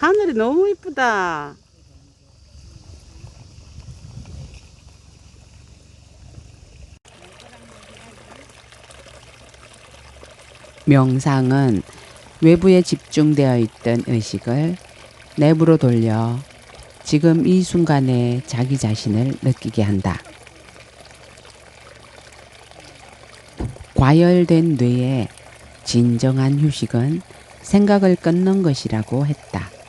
하늘이 너무 이쁘다. 명상은 외부에 집중되어 있던 의식을 내부로 돌려 지금 이 순간에 자기 자신을 느끼게 한다. 과열된 뇌의 진정한 휴식은 생각을 끊는 것이라고 했다.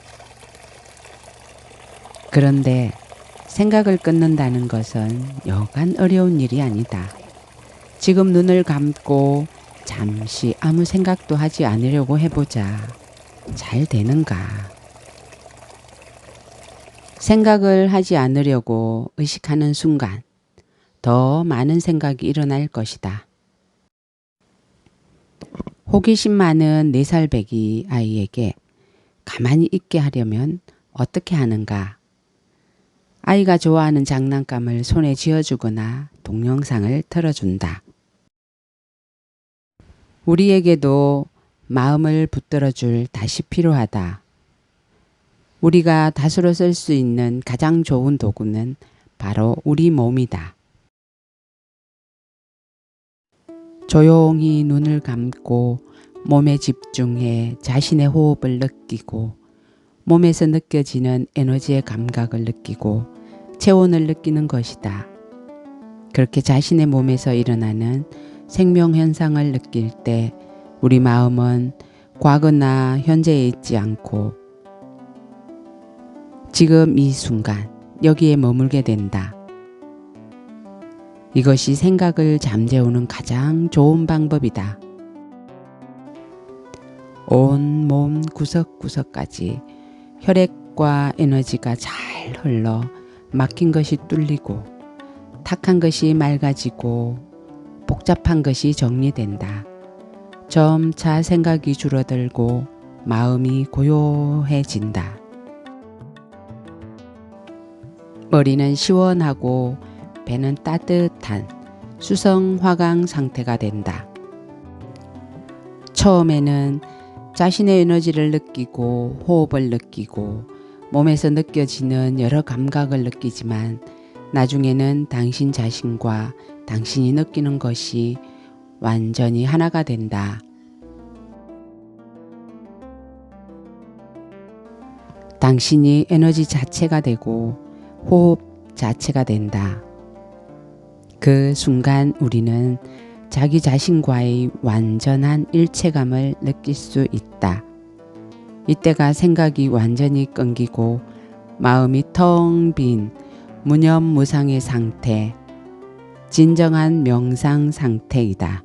그런데 생각을 끊는다는 것은 여간 어려운 일이 아니다. 지금 눈을 감고 잠시 아무 생각도 하지 않으려고 해보자. 잘 되는가? 생각을 하지 않으려고 의식하는 순간 더 많은 생각이 일어날 것이다. 호기심 많은 4살 배기 아이에게 가만히 있게 하려면 어떻게 하는가? 아이가 좋아하는 장난감을 손에 쥐어주거나 동영상을 틀어준다. 우리에게도 마음을 붙들어줄 다시 필요하다. 우리가 다스려 쓸수 있는 가장 좋은 도구는 바로 우리 몸이다. 조용히 눈을 감고 몸에 집중해 자신의 호흡을 느끼고 몸에서 느껴지는 에너지의 감각을 느끼고 체온을 느끼는 것이다. 그렇게 자신의 몸에서 일어나는 생명 현상을 느낄 때 우리 마음은 과거나 현재에 있지 않고 지금 이 순간 여기에 머물게 된다. 이것이 생각을 잠재우는 가장 좋은 방법이다. 온 몸 구석구석까지 혈액과 에너지가 잘 흘러 막힌 것이 뚫리고 탁한 것이 맑아지고 복잡한 것이 정리된다. 점차 생각이 줄어들고 마음이 고요해진다. 머리는 시원하고 배는 따뜻한 수성 화강 상태가 된다. 처음에는 자신의 에너지를 느끼고 호흡을 느끼고 몸에서 느껴지는 여러 감각을 느끼지만 나중에는 당신 자신과 당신이 느끼는 것이 완전히 하나가 된다. 당신이 에너지 자체가 되고 호흡 자체가 된다. 그 순간 우리는 자기 자신과의 완전한 일체감을 느낄 수 있다. 이때가 생각이 완전히 끊기고 마음이 텅 빈 무념무상의 상태, 진정한 명상 상태이다.